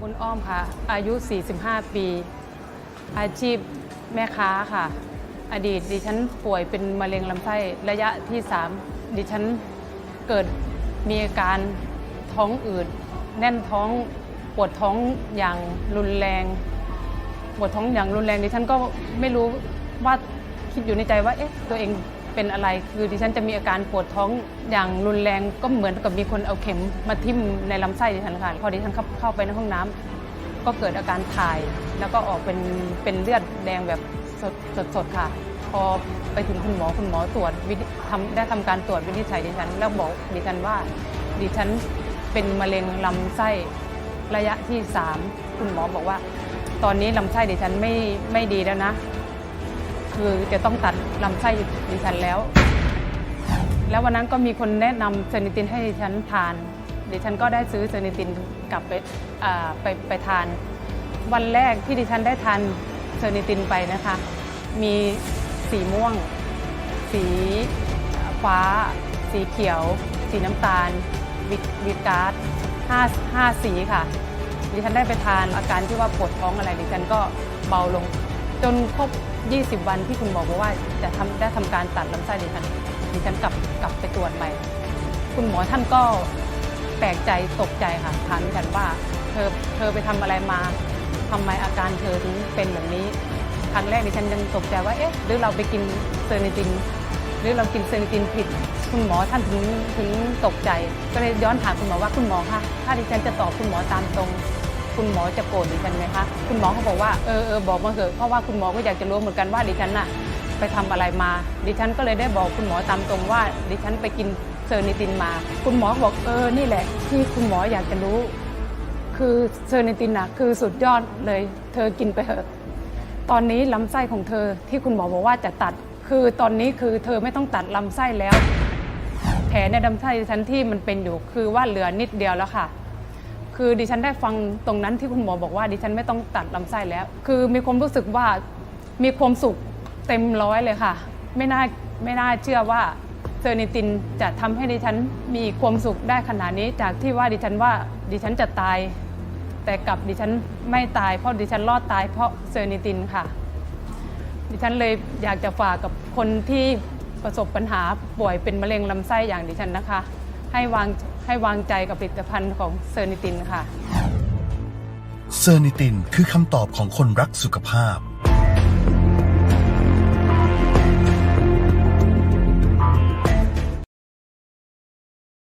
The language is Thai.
บุญอ้อมค่ะ อายุ 45 ปี อาชีพแม่ค้าค่ะ อดีตดิฉันป่วยเป็นมะเร็งลำไส้ระยะที่ 3 ดิฉันเกิดมีอาการท้องอืด แน่นท้องปวดท้องอย่างรุนแรง ปวดท้องอย่างรุนแรงดิฉันก็ไม่รู้ว่าคิดอยู่ในใจว่าเอ๊ะตัวเอง เป็นอะไรคือดิฉันจะมีอาการปวดท้องอย่างรุนแรงก็เหมือนกับมีคนเอาเข็มมาทิ่มในลำไส้ดิฉันค่ะพอดิฉันเข้าเข้าไปในห้องน้ำก็เกิดอาการถ่าย แล้วก็ออกเป็นเป็นเลือดแดงแบบสดสดค่ะ พอไปถึงคุณหมอคุณหมอตรวจวินิทำได้ทำการตรวจวินิจฉัยดิฉัน แล้วบอกดิฉันว่า ดิฉันเป็นมะเร็งลำไส้ระยะที่ 3 คุณหมอบอกว่า ตอนนี้ลำไส้ดิฉันไม่ไม่ดีแล้วนะ คือจะต้องตัดลำไส้ดิฉันแล้ว แล้ววันนั้นก็มีคนแนะนำเซนิตินให้ดิฉันทาน ดิฉันก็ได้ซื้อเซนิตินกลับไปไปไปทาน วันแรกที่ดิฉันได้ทานเซนิตินไปนะคะ มีสีม่วง สีฟ้า สีเขียว สีน้ำตาลวิตวิตการ์ดห้าห้าสีค่ะ ดิฉันได้ไปทานอาการที่ว่าปวดท้องอะไรดิฉันก็เบาลง จนครบ 20 วันที่คุณหมอบอกว่าจะทำได้ทำการตัดลำไส้ดิฉันดิฉันกลับกลับไปตรวจใหม่ คุณหมอท่านก็แปลกใจตกใจค่ะถามดิฉันว่าเธอเธอไปทำอะไรมาทำไมอาการเธอถึงเป็นแบบนี้ครั้งแรกดิฉันยังตกใจว่าเอ๊ะหรือเราไปกินเซอร์นิตินหรือเรากินเซอร์นิตินผิด คุณหมอท่านถึงถึงตกใจ ก็เลยย้อนถามคุณหมอว่าคุณหมอคะถ้าดิฉันจะตอบคุณหมอตามตรง คุณหมอจะโกรธดิฉันไหมคะคุณหมอเขาบอกว่าเออเออบอกมาเถอะเพราะว่าคุณหมอก็อยากจะรู้เหมือนกันว่าดิฉันน่ะไปทำอะไรมา ดิฉันก็เลยได้บอกคุณหมอตามตรงว่า ดิฉันไปกินเซอร์นิตินมา คุณหมอบอกเออนี่แหละ ที่คุณหมออยากจะรู้ คือเซอร์นิตินน่ะคือสุดยอดเลย เธอกินไปเถอะ ตอนนี้ลำไส้ของเธอที่คุณหมอบอกว่าจะตัด คือตอนนี้คือเธอไม่ต้องตัดลำไส้แล้ว แผลในลำไส้ดิฉันที่มันเป็นอยู่คือว่าเหลือนิดเดียวแล้วค่ะ คือดิฉันได้ฟังตรงนั้นที่คุณหมอบอกว่าดิฉันไม่ต้องตัดลำไส้แล้ว คือมีความรู้สึกว่ามีความสุขเต็มร้อยเลยค่ะ ไม่น่าไม่น่าเชื่อว่าเซอร์นิตินจะทำให้ดิฉันมีความสุขได้ขนาดนี้ จากที่ว่าดิฉันว่าดิฉันจะตาย แต่กลับดิฉันไม่ตายเพราะดิฉันรอดตายเพราะเซอร์นิตินค่ะ ดิฉันเลยอยากจะฝากกับคนที่ประสบปัญหาป่วยเป็นมะเร็งลำไส้อย่างดิฉันนะคะ ให้วางให้วางใจกับผลิตภัณฑ์ของเซอร์นิตินค่ะ เซอร์นิตินคือคำตอบของคนรักสุขภาพ